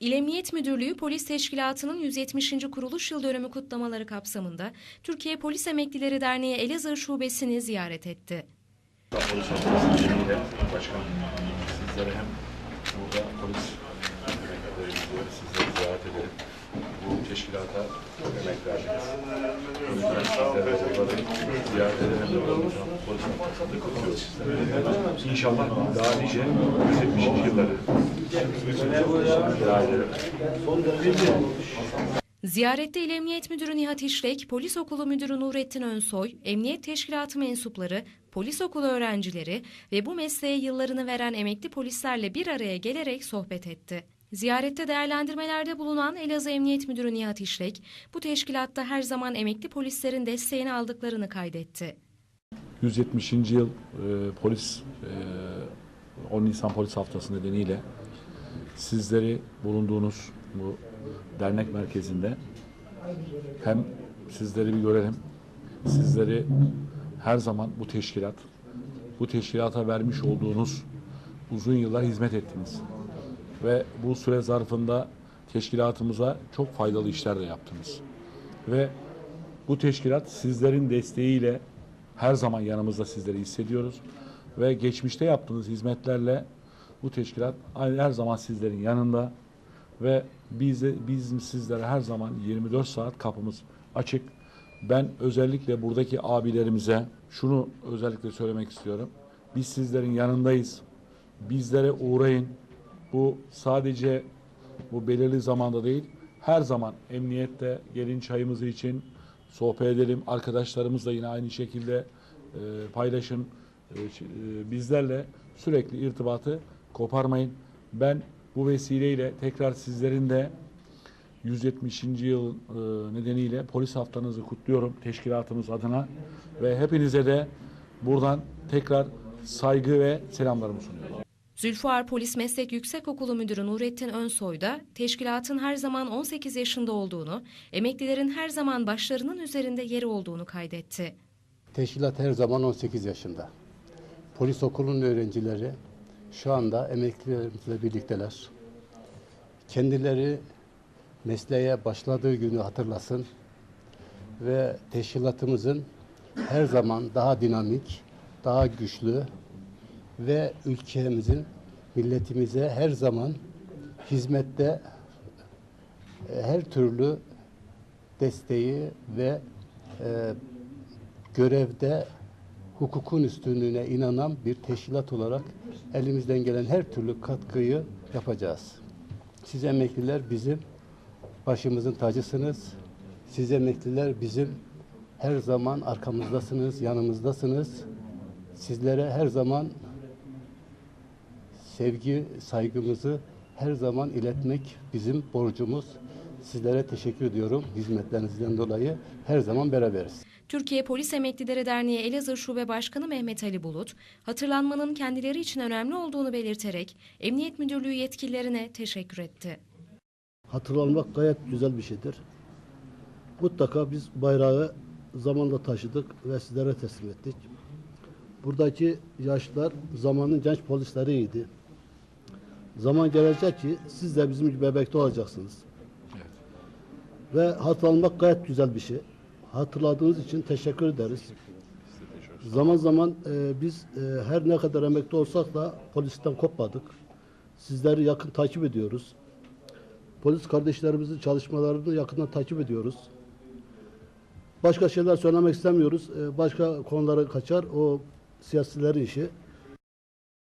İl Emniyet Müdürlüğü Polis Teşkilatı'nın 170. kuruluş yıl dönümü kutlamaları kapsamında Türkiye Polis Emeklileri Derneği Elazığ Şubesi'ni ziyaret etti. Başkanım sizlere hem burada polis emeklilerimizi sizleri ziyaret edelim. Bu teşkilata emek verdiniz. İnşallah daha nice 170. yılları. Ziyarette İl Emniyet Müdürü Nihat İşlek, Polis Okulu Müdürü Nurettin Önsoy, Emniyet Teşkilatı mensupları, polis okulu öğrencileri ve bu mesleğe yıllarını veren emekli polislerle bir araya gelerek sohbet etti. Ziyarette değerlendirmelerde bulunan Elazığ Emniyet Müdürü Nihat İşlek, bu teşkilatta her zaman emekli polislerin desteğini aldıklarını kaydetti. 170. yıl e, polis e, 10 Nisan Polis Haftası nedeniyle sizleri bulunduğunuz bu dernek merkezinde hem sizleri bir görelim, sizleri her zaman bu teşkilat, bu teşkilata vermiş olduğunuz uzun yıllar hizmet ettiniz. Ve bu süre zarfında teşkilatımıza çok faydalı işler de yaptınız. Ve bu teşkilat sizlerin desteğiyle her zaman yanımızda sizleri hissediyoruz. Ve geçmişte yaptığınız hizmetlerle bu teşkilat her zaman sizlerin yanında ve biz, de, biz sizlere her zaman 24 saat kapımız açık. Ben özellikle buradaki abilerimize şunu özellikle söylemek istiyorum. Biz sizlerin yanındayız. Bizlere uğrayın. Bu sadece bu belirli zamanda değil, her zaman emniyette gelin çayımızı için sohbet edelim. Arkadaşlarımızla yine aynı şekilde e, paylaşın. E, e, bizlerle sürekli irtibatı koparmayın. Ben bu vesileyle tekrar sizlerin de 170. yıl e, nedeniyle polis haftanızı kutluyorum teşkilatımız adına ve hepinize de buradan tekrar saygı ve selamlarımı sunuyorum. Zülfuar Polis Meslek Yüksekokulu Müdürü Nurettin Önsoy da teşkilatın her zaman 18 yaşında olduğunu, emeklilerin her zaman başlarının üzerinde yeri olduğunu kaydetti. Teşkilat her zaman 18 yaşında. Polis okulunun öğrencileri şu anda emeklilerimizle birlikteler. Kendileri mesleğe başladığı günü hatırlasın ve teşkilatımızın her zaman daha dinamik, daha güçlü ve ülkemizin milletimize her zaman hizmette e, her türlü desteği ve e, görevde hukukun üstünlüğüne inanan bir teşkilat olarak elimizden gelen her türlü katkıyı yapacağız. Siz emekliler bizim başımızın tacısınız. Siz emekliler bizim her zaman arkamızdasınız, yanımızdasınız. Sizlere her zaman sevgi, saygımızı her zaman iletmek bizim borcumuz. Sizlere teşekkür ediyorum hizmetlerinizden dolayı. Her zaman beraberiz. Türkiye Polis Emeklileri Derneği Elazığ Şube Başkanı Mehmet Ali Bulut, hatırlanmanın kendileri için önemli olduğunu belirterek Emniyet Müdürlüğü yetkililerine teşekkür etti. Hatırlanmak gayet güzel bir şeydir. Mutlaka biz bayrağı zamanda taşıdık ve sizlere teslim ettik. Buradaki yaşlılar zamanın genç polisleriydi. Zaman gelecek ki siz de bizim gibi bebekte olacaksınız. Ve hatırlanmak gayet güzel bir şey. Hatırladığınız için teşekkür ederiz. Zaman zaman e, biz e, her ne kadar emekli olsak da polisten kopmadık. Sizleri yakın takip ediyoruz. Polis kardeşlerimizin çalışmalarını yakından takip ediyoruz. Başka şeyler söylemek istemiyoruz. E, başka konulara kaçar. O siyasilerin işi.